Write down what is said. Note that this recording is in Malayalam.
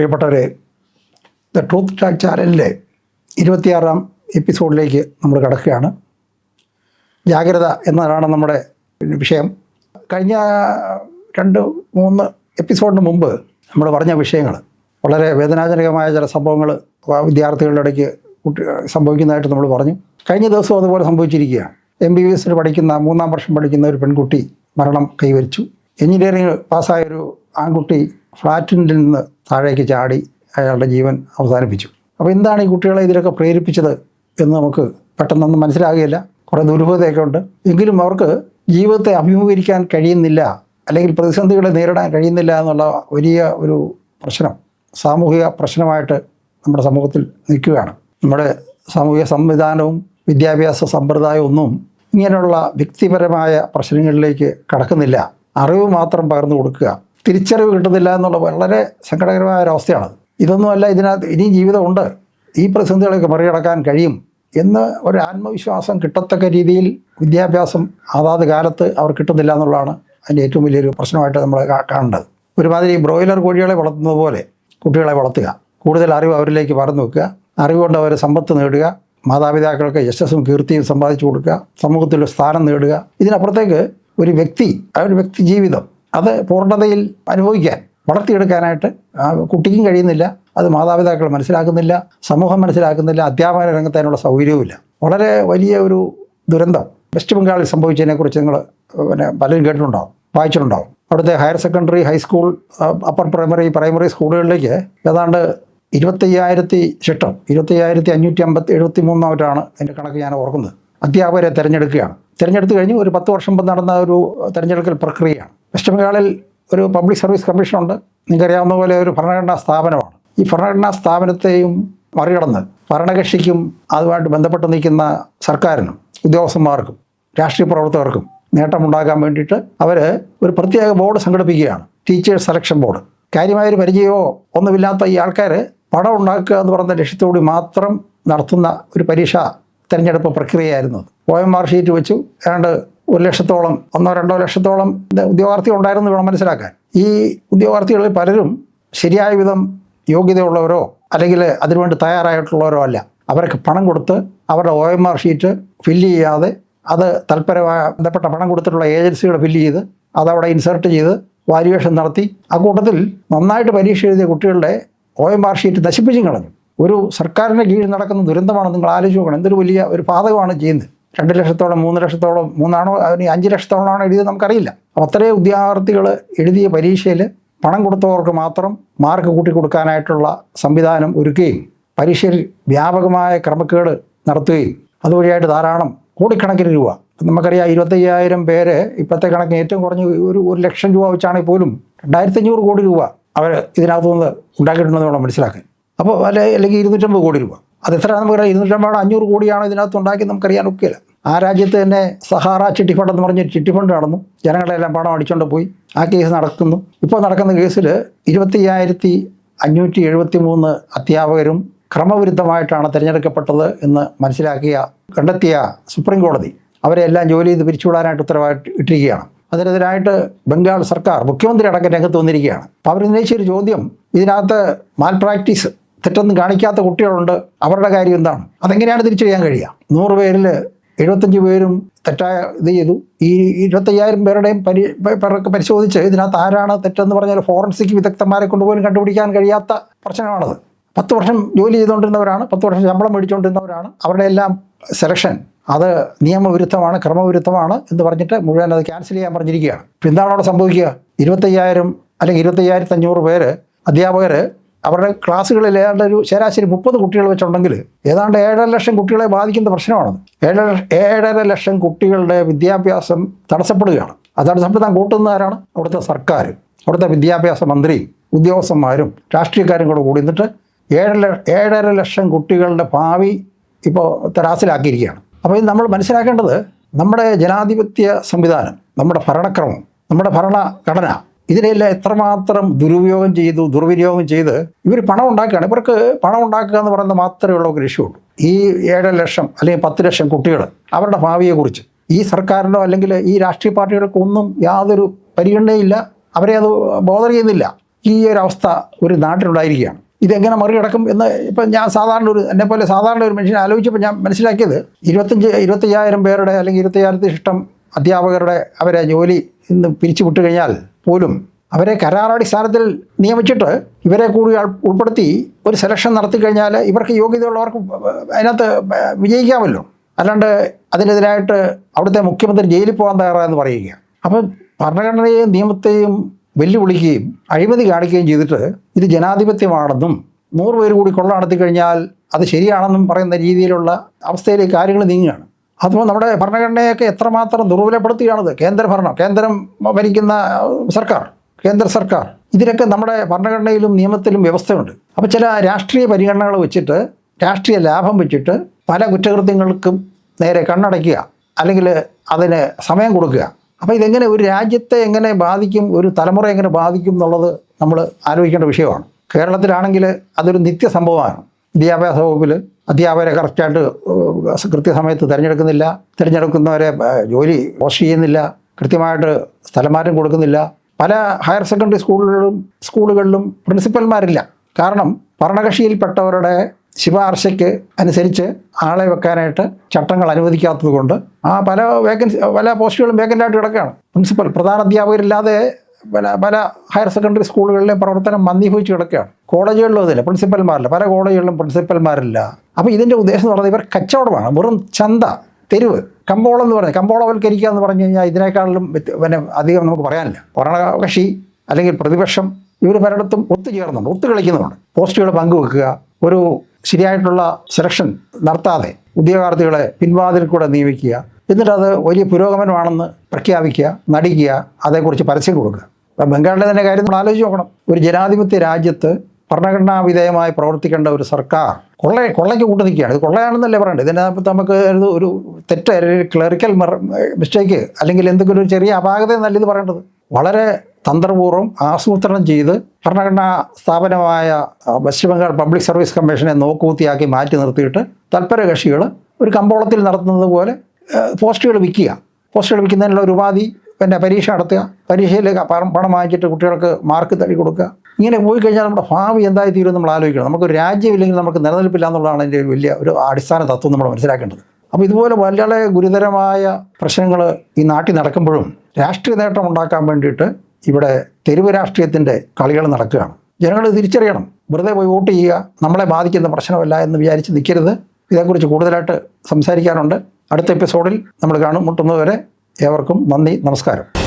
പ്രിയപ്പെട്ടവരെ ദ ട്രൂത്ത് ട്രാക്ക് ചാനലിലെ ഇരുപത്തിയാറാം എപ്പിസോഡിലേക്ക് നമ്മൾ കിടക്കുകയാണ്. ജാഗ്രത എന്നതാണ് നമ്മുടെ വിഷയം. കഴിഞ്ഞ രണ്ട് മൂന്ന് എപ്പിസോഡിന് മുമ്പ് നമ്മൾ പറഞ്ഞ വിഷയങ്ങൾ വളരെ വേദനാജനകമായ ചില സംഭവങ്ങൾ വിദ്യാർത്ഥികളുടെ ഇടയ്ക്ക് കുട്ടി സംഭവിക്കുന്നതായിട്ട് നമ്മൾ പറഞ്ഞു. കഴിഞ്ഞ ദിവസം അതുപോലെ സംഭവിച്ചിരിക്കുകയാണ്. എം ബി ബി എസിൽ പഠിക്കുന്ന മൂന്നാം വർഷം പഠിക്കുന്ന ഒരു പെൺകുട്ടി മരണം കൈവരിച്ചു. എഞ്ചിനീയറിംഗ് പാസ്സായ ഒരു ആൺകുട്ടി ഫ്ലാറ്റിൽ നിന്ന് താഴേക്ക് ചാടി അയാളുടെ ജീവൻ അവസാനിപ്പിച്ചു. അപ്പോൾ എന്താണ് ഈ കുട്ടികളെ ഇതിലൊക്കെ പ്രേരിപ്പിച്ചത് എന്ന് നമുക്ക് പെട്ടെന്നൊന്നും മനസ്സിലാകുകയില്ല. കുറേ ദുരൂഹതയൊക്കെ ഉണ്ട്. എങ്കിലും അവർക്ക് ജീവിതത്തെ അഭിമുഖീകരിക്കാൻ കഴിയുന്നില്ല അല്ലെങ്കിൽ പ്രതിസന്ധികളെ നേരിടാൻ കഴിയുന്നില്ല എന്നുള്ള വലിയ ഒരു പ്രശ്നം സാമൂഹിക പ്രശ്നമായിട്ട് നമ്മുടെ സമൂഹത്തിൽ നിൽക്കുകയാണ്. നമ്മുടെ സാമൂഹിക സംവിധാനവും വിദ്യാഭ്യാസ സമ്പ്രദായവും ഒന്നും ഇങ്ങനെയുള്ള വ്യക്തിപരമായ പ്രശ്നങ്ങളിലേക്ക് കടക്കുന്നില്ല. അറിവ് മാത്രം പകർന്നു കൊടുക്കുക. തിരിച്ചറിവ് കിട്ടുന്നില്ല എന്നുള്ള വളരെ സങ്കടകരമായ ഒരവസ്ഥയാണ് ഇതൊന്നുമല്ല ഇതിനകത്ത് ഇനിയും ജീവിതമുണ്ട്. ഈ പ്രതിസന്ധികളൊക്കെ മറികടക്കാൻ കഴിയും എന്ന് ഒരു ആത്മവിശ്വാസം കിട്ടത്തക്ക രീതിയിൽ വിദ്യാഭ്യാസം അതാത് കാലത്ത് അവർ കിട്ടുന്നില്ല എന്നുള്ളതാണ് അതിന്റെ ഏറ്റവും വലിയൊരു പ്രശ്നമായിട്ട് നമ്മൾ കാണേണ്ടത്. ഒരുമാതിരി ബ്രോയിലർ കോഴികളെ വളർത്തുന്നത് പോലെ കുട്ടികളെ വളർത്തുക. കൂടുതൽ അറിവ് അവരിലേക്ക് പറഞ്ഞു വെക്കുക. അറിവുകൊണ്ട് അവരെ സമ്പത്ത് നേടുക. മാതാപിതാക്കൾക്ക് യശസ്സും കീർത്തിയും സമ്പാദിച്ചു കൊടുക്കുക. സമൂഹത്തിൽ സ്ഥാനം നേടുക. ഇതിനപ്പുറത്തേക്ക് ഒരു വ്യക്തി ആ ഒരു വ്യക്തി ജീവിതം അത് പൂർണതയിൽ അനുഭവിക്കാൻ വളർത്തിയെടുക്കാനായിട്ട് ആ കുട്ടിക്കും കഴിയുന്നില്ല അത് മാതാപിതാക്കൾ മനസ്സിലാക്കുന്നില്ല സമൂഹം മനസ്സിലാക്കുന്നില്ല അധ്യാപന രംഗത്ത് അതിനുള്ള സൗകര്യവുമില്ല. വളരെ വലിയ ഒരു ദുരന്തം. വെസ്റ്റ് ബംഗാളിൽ സംഭവിച്ചതിനെക്കുറിച്ച് നിങ്ങൾ പിന്നെ പലരും കേട്ടിട്ടുണ്ടാവും വായിച്ചിട്ടുണ്ടാവും. അവിടുത്തെ higher secondary high school upper primary primary സ്കൂളുകളിലേക്ക് ഏതാണ്ട് ഇരുപത്തയ്യായിരത്തി ശിഷ്ടം ഇരുപത്തയ്യായിരത്തി അഞ്ഞൂറ്റി അമ്പത്തി എഴുപത്തി മൂന്നാമറ്റാണ് എന്റെ കണക്ക് ഞാൻ ഓർക്കുന്നത്. അധ്യാപകരെ തിരഞ്ഞെടുക്കുകയാണ്. തിരഞ്ഞെടുത്ത് കഴിഞ്ഞ് ഒരു പത്ത് വർഷം മുമ്പ് നടന്ന ഒരു തിരഞ്ഞെടുക്കൽ പ്രക്രിയയാണ്. വെസ്റ്റ് ബംഗാളിൽ ഒരു പബ്ലിക് സർവീസ് കമ്മീഷനുണ്ട്. നിങ്ങൾക്കറിയാവുന്ന പോലെ ഒരു ഭരണഘടനാ സ്ഥാപനമാണ്. ഈ ഭരണഘടനാ സ്ഥാപനത്തെയും മറികടന്ന് ഭരണകക്ഷിക്കും അതുമായിട്ട് ബന്ധപ്പെട്ട് നിൽക്കുന്ന സർക്കാരിനും ഉദ്യോഗസ്ഥന്മാർക്കും രാഷ്ട്രീയ പ്രവർത്തകർക്കും നേട്ടമുണ്ടാക്കാൻ വേണ്ടിയിട്ട് അവർ ഒരു പ്രത്യേക ബോർഡ് സംഘടിപ്പിക്കുകയാണ്. Teachers selection board. കാര്യമായൊരു പരിചയമോ ഒന്നുമില്ലാത്ത ഈ ആൾക്കാർ പണം ഉണ്ടാക്കുക എന്ന് പറയുന്ന ലക്ഷ്യത്തോടെ മാത്രം നടത്തുന്ന ഒരു പരീക്ഷ തിരഞ്ഞെടുപ്പ് പ്രക്രിയയായിരുന്നു. ഒ എം ആർ ഷീറ്റ് വെച്ചു. ഏതാണ്ട് ഒരു ലക്ഷത്തോളം ഒന്നോ രണ്ടോ ലക്ഷത്തോളം ഉദ്യോഗാർത്ഥികൾ ഉണ്ടായിരുന്നു വേണം മനസ്സിലാക്കാൻ. ഈ ഉദ്യോഗാർത്ഥികളിൽ പലരും ശരിയായ വിധം യോഗ്യതയുള്ളവരോ അല്ലെങ്കിൽ അതിനുവേണ്ടി തയ്യാറായിട്ടുള്ളവരോ അല്ല. അവർക്ക് പണം കൊടുത്ത് അവരുടെ O M R sheet fill ചെയ്യാതെ അത് തൽപരമായ ബന്ധപ്പെട്ട പണം കൊടുത്തിട്ടുള്ള ഏജൻസികൾ ഫില്ല് ചെയ്ത് അതവിടെ ഇൻസേർട്ട് ചെയ്ത് വാല്യുവേഷൻ നടത്തി. ആ കൂട്ടത്തിൽ നന്നായിട്ട് പരീക്ഷ എഴുതിയ കുട്ടികളുടെ ഒ എം ആർ ഷീറ്റ് നശിപ്പിച്ചും കളഞ്ഞു. ഒരു സർക്കാരിന്റെ കീഴിൽ നടക്കുന്ന ദുരന്തമാണ് നിങ്ങൾ ആലോചിച്ച് നോക്കണം. എന്തൊരു വലിയ ഒരു പാതകമാണ് ചെയ്യുന്നത്. രണ്ട് ലക്ഷത്തോളം മൂന്ന് ലക്ഷത്തോളം മൂന്നാണോ അതിന് അഞ്ച് ലക്ഷത്തോളമാണോ എഴുതിയത് നമുക്കറിയില്ല. അപ്പോൾ അത്രയും ഉദ്യോഗാർത്ഥികൾ എഴുതിയ പരീക്ഷയിൽ പണം കൊടുത്തവർക്ക് മാത്രം മാർക്ക് കൂട്ടി കൊടുക്കാനായിട്ടുള്ള സംവിധാനം ഒരുക്കുകയും പരീക്ഷയിൽ വ്യാപകമായ ക്രമക്കേട് നടത്തുകയും അതുവഴിയായിട്ട് ധാരാളം കോടിക്കണക്കിന് രൂപ. നമുക്കറിയാം ഇരുപത്തയ്യായിരം പേര് ഇപ്പോഴത്തെ കണക്കിന് ഏറ്റവും കുറഞ്ഞ ഒരു ഒരു ലക്ഷം രൂപ വെച്ചാണെങ്കിൽ പോലും രണ്ടായിരത്തി അഞ്ഞൂറ് കോടി രൂപ അവർ ഇതിനകത്തുനിന്ന് ഉണ്ടാക്കിയിട്ടുണ്ടെന്ന് വേണം മനസ്സിലാക്കാൻ അപ്പോൾ അല്ലെ അല്ലെങ്കിൽ ഇരുന്നൂറ്റമ്പത് കോടി രൂപ. അത് എത്രയാണ് നമുക്ക് ഇരുന്നൂറ്റമ്പത് അഞ്ഞൂറ് കോടിയാണ് ഇതിനകത്ത് ഉണ്ടാക്കി നമുക്കറിയാൻ ഒക്കെയില്ല. ആ രാജ്യത്ത് തന്നെ സഹാറ ചിട്ടി ഫണ്ട് എന്ന് പറഞ്ഞ് ചിട്ടി ഫണ്ട് നടന്നു. ജനങ്ങളെല്ലാം പണം അടിച്ചുകൊണ്ട് പോയി. ആ കേസ് നടക്കുന്നു. ഇപ്പോൾ നടക്കുന്ന കേസിൽ ഇരുപത്തിയായിരത്തി അഞ്ഞൂറ്റി എഴുപത്തി മൂന്ന് അധ്യാപകരും ക്രമവിരുദ്ധമായിട്ടാണ് തിരഞ്ഞെടുക്കപ്പെട്ടത് എന്ന് മനസ്സിലാക്കിയ കണ്ടെത്തിയ സുപ്രീം കോടതി അവരെ എല്ലാം ജോലി ചെയ്ത് പിരിച്ചുവിടാനായിട്ട് ഉത്തരവായിട്ട് ഇട്ടിരിക്കുകയാണ്. അതിനെതിരായിട്ട് ബംഗാൾ സർക്കാർ മുഖ്യമന്ത്രി അടക്കം രംഗത്ത് വന്നിരിക്കുകയാണ്. അപ്പോൾ അവർ ഉന്നയിച്ചൊരു ചോദ്യം ഇതിനകത്ത് മാൽ പ്രാക്ടീസ് തെറ്റൊന്നും കാണിക്കാത്ത കുട്ടികളുണ്ട്. അവരുടെ കാര്യം എന്താണ്? അതെങ്ങനെയാണ് തിരിച്ചു ചെയ്യാൻ കഴിയുക? നൂറ് പേരിൽ എഴുപത്തഞ്ച് പേരും തെറ്റായ ഇത് ചെയ്തു. ഈ ഇരുപത്തയ്യായിരം പേരുടെയും പരി പേരൊക്കെ പരിശോധിച്ച് ഇതിനകത്ത് ആരാണ് തെറ്റെന്ന് പറഞ്ഞാൽ ഫോറൻസിക് വിദഗ്ധന്മാരെ കൊണ്ടുപോലും കണ്ടുപിടിക്കാൻ കഴിയാത്ത പ്രശ്നമാണത്. പത്ത് വർഷം ജോലി ചെയ്തുകൊണ്ടിരുന്നവരാണ് പത്ത് വർഷം ശമ്പളം മേടിച്ചുകൊണ്ടിരുന്നവരാണ്. അവരുടെ എല്ലാം സെലക്ഷൻ അത് നിയമവിരുദ്ധമാണ് ക്രമവിരുദ്ധമാണ് എന്ന് പറഞ്ഞിട്ട് മുഴുവൻ അത് ക്യാൻസൽ ചെയ്യാൻ പറഞ്ഞിരിക്കുകയാണ്. എന്താണ് അവിടെ സംഭവിക്കുക? ഇരുപത്തയ്യായിരം അല്ലെങ്കിൽ ഇരുപത്തയ്യായിരത്തി അഞ്ഞൂറ് പേര് അധ്യാപകർ അവരുടെ ക്ലാസ്സുകളിൽ ഏതാണ്ട് ഒരു ശരാശരി മുപ്പത് കുട്ടികൾ വെച്ചുണ്ടെങ്കിൽ ഏതാണ്ട് ഏഴര ലക്ഷം കുട്ടികളെ ബാധിക്കുന്ന പ്രശ്നമാണത്. ഏഴര ഏഴര ലക്ഷം കുട്ടികളുടെ വിദ്യാഭ്യാസം തടസ്സപ്പെടുകയാണ്. അത് തടസ്സപ്പെടുത്താൻ കൂട്ടുന്ന ആരാണ്? അവിടുത്തെ സർക്കാർ അവിടുത്തെ വിദ്യാഭ്യാസ മന്ത്രിയും ഉദ്യോഗസ്ഥന്മാരും രാഷ്ട്രീയക്കാരും കൂടെ കൂടി നിന്നിട്ട് ഏഴര ഏഴര ലക്ഷം കുട്ടികളുടെ ഭാവി ഇപ്പോൾ തരാസിലാക്കിയിരിക്കുകയാണ്. അപ്പോൾ ഇത് നമ്മൾ മനസ്സിലാക്കേണ്ടത് നമ്മുടെ ജനാധിപത്യ സംവിധാനം നമ്മുടെ ഭരണക്രമം നമ്മുടെ ഭരണഘടന ഇതിനെല്ലാം എത്രമാത്രം ദുരുപയോഗം ചെയ്തു ദുർവിനിയോഗം ചെയ്ത് ഇവർ പണം ഉണ്ടാക്കുകയാണ്. ഇവർക്ക് പണം ഉണ്ടാക്കുക എന്ന് പറയുന്നത് മാത്രമേ ഉള്ള ഒരു രക്ഷയുള്ളൂ ഈ ഏഴര ലക്ഷം അല്ലെങ്കിൽ പത്ത് ലക്ഷം കുട്ടികൾ അവരുടെ ഭാവിയെക്കുറിച്ച് ഈ സർക്കാരിനോ അല്ലെങ്കിൽ ഈ രാഷ്ട്രീയ പാർട്ടികൾക്കൊന്നും യാതൊരു പരിഗണനയില്ല. അവരെ അത് ബോധർ ചെയ്യുന്നില്ല. ഈ ഒരു അവസ്ഥ ഒരു നാട്ടിലുണ്ടായിരിക്കുകയാണ്. ഇതെങ്ങനെ മറികടക്കും എന്ന് ഇപ്പം ഞാൻ സാധാരണ ഒരു എന്നെ പോലെ സാധാരണ ഒരു മനുഷ്യനെ ആലോചിച്ചപ്പോൾ ഞാൻ മനസ്സിലാക്കിയത് ഇരുപത്തഞ്ച് ഇരുപത്തയ്യായിരം പേരുടെ അല്ലെങ്കിൽ ഇരുപത്തയ്യായിരത്തി ഇഷ്ടം അധ്യാപകരുടെ അവരെ ജോലി ഇന്ന് പിരിച്ചു വിട്ടു കഴിഞ്ഞാൽ പോലും അവരെ കരാറടിസ്ഥാനത്തിൽ നിയമിച്ചിട്ട് ഇവരെ കൂടി ഉൾപ്പെടുത്തി ഒരു സെലക്ഷൻ നടത്തി കഴിഞ്ഞാൽ ഇവർക്ക് യോഗ്യതയുള്ളവർക്ക് അതിനകത്ത് വിജയിക്കാമല്ലോ. അല്ലാണ്ട് അതിനെതിരായിട്ട് അവിടുത്തെ മുഖ്യമന്ത്രി ജയിലിൽ പോകാൻ തയ്യാറായെന്ന് പറയുക അപ്പം ഭരണഘടനയെയും നിയമത്തെയും വെല്ലുവിളിക്കുകയും അഴിമതി കാണിക്കുകയും ചെയ്തിട്ട് ഇത് ജനാധിപത്യമാണെന്നും നൂറ് പേര് കൂടി കൊള്ള നടത്തി കഴിഞ്ഞാൽ അത് ശരിയാണെന്നും പറയുന്ന രീതിയിലുള്ള അവസ്ഥയിലേക്ക് കാര്യങ്ങൾ നീങ്ങുകയാണ്. അതുപോലെ നമ്മുടെ ഭരണഘടനയൊക്കെ എത്രമാത്രം ദുർബലപ്പെടുത്തുകയാണത് കേന്ദ്രഭരണം കേന്ദ്രം ഭരിക്കുന്ന സർക്കാർ കേന്ദ്ര സർക്കാർ. ഇതിനൊക്കെ നമ്മുടെ ഭരണഘടനയിലും നിയമത്തിലും വ്യവസ്ഥയുണ്ട്. അപ്പോൾ ചില രാഷ്ട്രീയ പരിഗണനകൾ വെച്ചിട്ട് രാഷ്ട്രീയ ലാഭം വെച്ചിട്ട് പല കുറ്റകൃത്യങ്ങൾക്കും നേരെ കണ്ണടയ്ക്കുക അല്ലെങ്കിൽ അതിന് സമയം കൊടുക്കുക. അപ്പോൾ ഇതെങ്ങനെ ഒരു രാജ്യത്തെ എങ്ങനെ ബാധിക്കും ഒരു തലമുറ എങ്ങനെ ബാധിക്കും എന്നുള്ളത് നമ്മൾ ആലോചിക്കേണ്ട വിഷയമാണ്. കേരളത്തിലാണെങ്കിൽ അതൊരു നിത്യ സംഭവമാണ് വിദ്യാഭ്യാസ വകുപ്പിൽ അധ്യാപകരെ കറക്റ്റായിട്ട് കൃത്യസമയത്ത് തിരഞ്ഞെടുക്കുന്നില്ല. തിരഞ്ഞെടുക്കുന്നവരെ ജോലി പോസ്റ്റ് ചെയ്യുന്നില്ല. കൃത്യമായിട്ട് സ്ഥലമാറ്റം കൊടുക്കുന്നില്ല. പല ഹയർ സെക്കൻഡറി സ്കൂളുകളിലും സ്കൂളുകളിലും പ്രിൻസിപ്പൽമാരില്ല. കാരണം ഭരണകക്ഷിയിൽപ്പെട്ടവരുടെ ശുപാർശയ്ക്ക് അനുസരിച്ച് ആളെ വെക്കാനായിട്ട് ചട്ടങ്ങൾ അനുവദിക്കാത്തത് കൊണ്ട് ആ പല വേക്കൻസി പല പോസ്റ്റുകളും വേക്കന്റായിട്ട് കിടക്കുകയാണ്. പ്രിൻസിപ്പൽ പ്രധാന അധ്യാപകരില്ലാതെ പല പല ഹയർ സെക്കൻഡറി സ്കൂളുകളിലെ പ്രവർത്തനം മന്ദീഭവിച്ച് കിടക്കുകയാണ്. കോളേജുകളിലും അതില്ല പ്രിൻസിപ്പൽമാരില്ല. പല കോളേജുകളിലും പ്രിൻസിപ്പൽമാരില്ല. അപ്പോൾ ഇതിന്റെ ഉദ്ദേശം എന്ന് പറഞ്ഞാൽ ഇവർ കച്ചവടമാണ്. വെറും ചന്ത തെരുവ് കമ്പോളം എന്ന് പറഞ്ഞാൽ കമ്പോളവൽക്കരിക്കുക എന്ന് പറഞ്ഞു കഴിഞ്ഞാൽ ഇതിനേക്കാളും പിന്നെ അധികം നമുക്ക് പറയാനില്ല. ഭരണകക്ഷി അല്ലെങ്കിൽ പ്രതിപക്ഷം ഇവർ പലയിടത്തും ഒത്തുചേർന്നുണ്ട് ഒത്തുകളിക്കുന്നുണ്ട് പോസ്റ്റുകൾ പങ്കുവെക്കുക ഒരു ശരിയായിട്ടുള്ള സെലക്ഷൻ നടത്താതെ ഉദ്യോഗാർത്ഥികളെ പിൻവാതിൽ കൂടെ നിയമിക്കുക എന്നിട്ട് അത് വലിയ പുരോഗമനമാണെന്ന് പ്രഖ്യാപിക്കുക നടിക്കുക അതേക്കുറിച്ച് പരസ്യം കൊടുക്കുക. ബംഗാളിലെ തന്നെ കാര്യം നമ്മൾ ആലോചിച്ച് നോക്കണം. ഒരു ജനാധിപത്യ രാജ്യത്ത് ഭരണഘടനാ വിധേയമായി പ്രവർത്തിക്കേണ്ട ഒരു സർക്കാർ കൊള്ള കൊള്ളയ്ക്ക് കൂട്ടു നിൽക്കുകയാണ്. ഇത് കൊള്ളയാണെന്നല്ലേ പറയേണ്ടത് ഇതിനകത്ത് നമുക്ക് ഒരു ഒരു തെറ്റ് ക്ലറിക്കൽ മിസ്റ്റേക്ക് അല്ലെങ്കിൽ എന്തെങ്കിലും ഒരു ചെറിയ അപാകത എന്നല്ല ഇത് പറയേണ്ടത്? വളരെ തന്ത്രപൂർവം ആസൂത്രണം ചെയ്ത് ഭരണഘടനാ സ്ഥാപനമായ പശ്ചിമ ബംഗാൾ പബ്ലിക് സർവീസ് കമ്മീഷനെ നോക്കുകൂത്തിയാക്കി മാറ്റി നിർത്തിയിട്ട് തൽപര കക്ഷികൾ ഒരു കമ്പോളത്തിൽ നടത്തുന്നത് പോലെ പോസ്റ്റുകൾ വിൽക്കുക. പോസ്റ്റുകൾ വിൽക്കുന്നതിനുള്ള ഒരു ഉപാധി പിന്നെ പരീക്ഷ നടത്തുക. പരീക്ഷയിൽ പണം വാങ്ങിച്ചിട്ട് കുട്ടികൾക്ക് മാർക്ക് തടി കൊടുക്കുക. ഇങ്ങനെ പോയി കഴിഞ്ഞാൽ നമ്മുടെ ഭാവി എന്തായി തീരും നമ്മൾ ആലോചിക്കണം. നമുക്കൊരു രാജ്യമില്ലെങ്കിൽ നമുക്ക് നിലനിൽപ്പില്ല എന്നുള്ളതാണ് അതിന്റെ ഒരു വലിയ ഒരു അടിസ്ഥാന തത്വം നമ്മൾ മനസ്സിലാക്കേണ്ടത്. അപ്പോൾ ഇതുപോലെ വളരെ ഗുരുതരമായ പ്രശ്നങ്ങൾ ഈ നാട്ടിൽ നടക്കുമ്പോഴും രാഷ്ട്രീയ നേട്ടം ഉണ്ടാക്കാൻ വേണ്ടിയിട്ട് ഇവിടെ തെരുവ് രാഷ്ട്രീയത്തിന്റെ കളികൾ നടക്കുകയാണ്. ജനങ്ങൾ തിരിച്ചറിയണം. വെറുതെ പോയി വോട്ട് ചെയ്യുക നമ്മളെ ബാധിക്കുന്ന പ്രശ്നമല്ല എന്ന് വിചാരിച്ച് നിൽക്കരുത്. ഇതേക്കുറിച്ച് കൂടുതലായിട്ട് സംസാരിക്കാനുണ്ട്. അടുത്ത എപ്പിസോഡിൽ നമ്മൾ കാണും. മുട്ടുന്നതുവരെ ഏവർക്കും നന്ദി നമസ്കാരം.